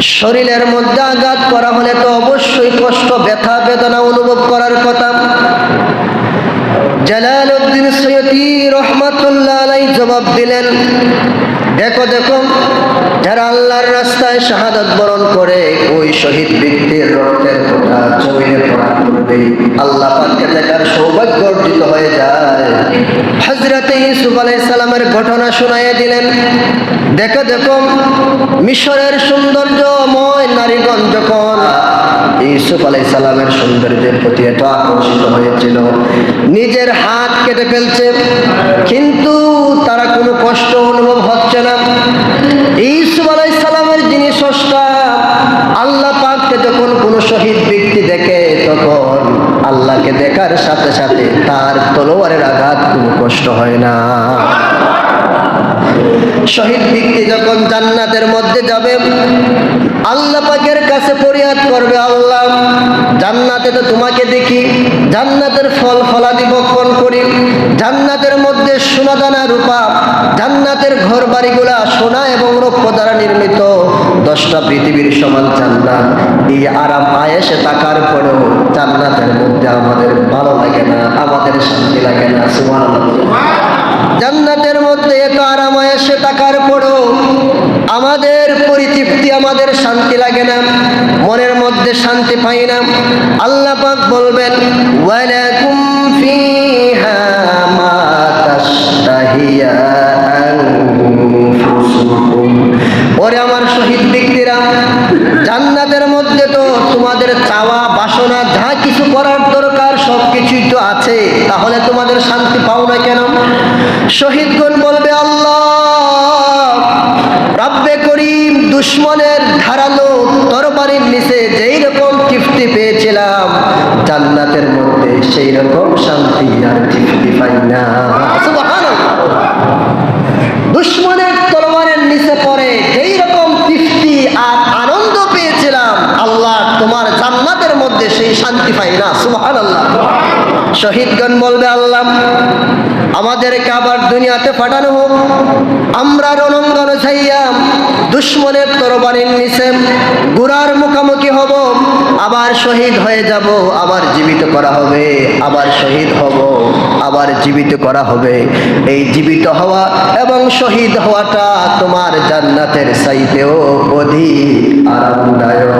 শরীরের মধ্যে আঘাত করা হলে তো অবশ্যই কষ্ট, ব্যথা, বেদনা অনুভব করার কথা। জালালউদ্দিন সৈয়দি রহমাতুল্লাহ আলাই জবাব দিলেন, দেখো দেখো, যারা আল্লাহর রাস্তায় শাহাদাত বরণ করে, ওই শহীদ ব্যক্তির রক্তের ফোঁটা জমিনে পড়া করবে। আল্লাহ পাককে দেখার সৌভাগ্য অর্জিত হয়ে যায়। হজরতে আলাইহিস সালামের ঘটনা শোনাইয়া দিলেন। দেখো দেখো, মিশরের সৌন্দর্যময় নারীগণ যখন ইউসুফ আলাই সালামের সৌন্দর্যের প্রতি এত আকর্ষিত হয়েছিল, নিজের হাত কেটে ফেলছে, কিন্তু তারা কোনো কষ্ট অনুভব হচ্ছে না। ইউসুফ আলাই সালামের যিনি স্রষ্টা, আল্লাহ পাককে যখন কোনো শহীদ ব্যক্তি দেখে, তখন আল্লাহকে দেখার সাথে সাথে তার তলোয়ারের আঘাত কোনো কষ্ট হয় না। শহীদ ব্যক্তি যখন জান্নাতের মধ্যে যাবে, আল্লাহ পাকের কাছে ফরিয়াদ করবে, আল্লাহ, জান্নাতে তো তোমাকে দেখি, জান্নাতের ফল ফলাদি বক্ষণ করি, জান্নাতের মধ্যে সোনাদানা রূপা, জান্নাতের ঘর বাড়িগুলা সোনা এবং রৌপ্য দ্বারা নির্মিত, দশটা পৃথিবীর সমান জান্নাত। এই আরাম আয়েসে তাকার পরেও আমাদের শান্তি লাগে না, মনের মধ্যে শান্তি পাই না। আল্লাহ পাক বলবেন ওরে আমার শহীদ ব্যক্তিরা, জান্নাতের মধ্যে তো তোমাদের চাওয়া, বাসনা, যা কিছু করার দরকার সব কিছুই তো আছে। তাহলে তোমাদের শান্তি পাও না কেন? শহীদগণ বলবে, আল্লাহ শান্তি আর তৃপ্তি পাই না। দুশ্মনের তরবারের নিচে পড়ে যেই রকম তৃপ্তি আর আনন্দ পেয়েছিলাম। আল্লাহ তোমার জান্নাতের মধ্যে সেই শান্তি পাই না। সুহান আল্লাহ শহীদগণ বলবে, আল্লাহ আমাদেরকে আবার দুনিয়াতে পাঠানো হোক। আমরা রণঙ্গন ছাইয়া দুশ্মনের তরবারির নিচে গুড়ার মুখামুখি হব, আবার শহীদ হয়ে যাব, আবার জীবিত করা হবে, আবার শহীদ হব, আবার জীবিত করা হবে। এই জীবিত হওয়া এবং শহীদ হওয়াটা তোমার জান্নাতের চাইতেও অধিক আরামদায়ক।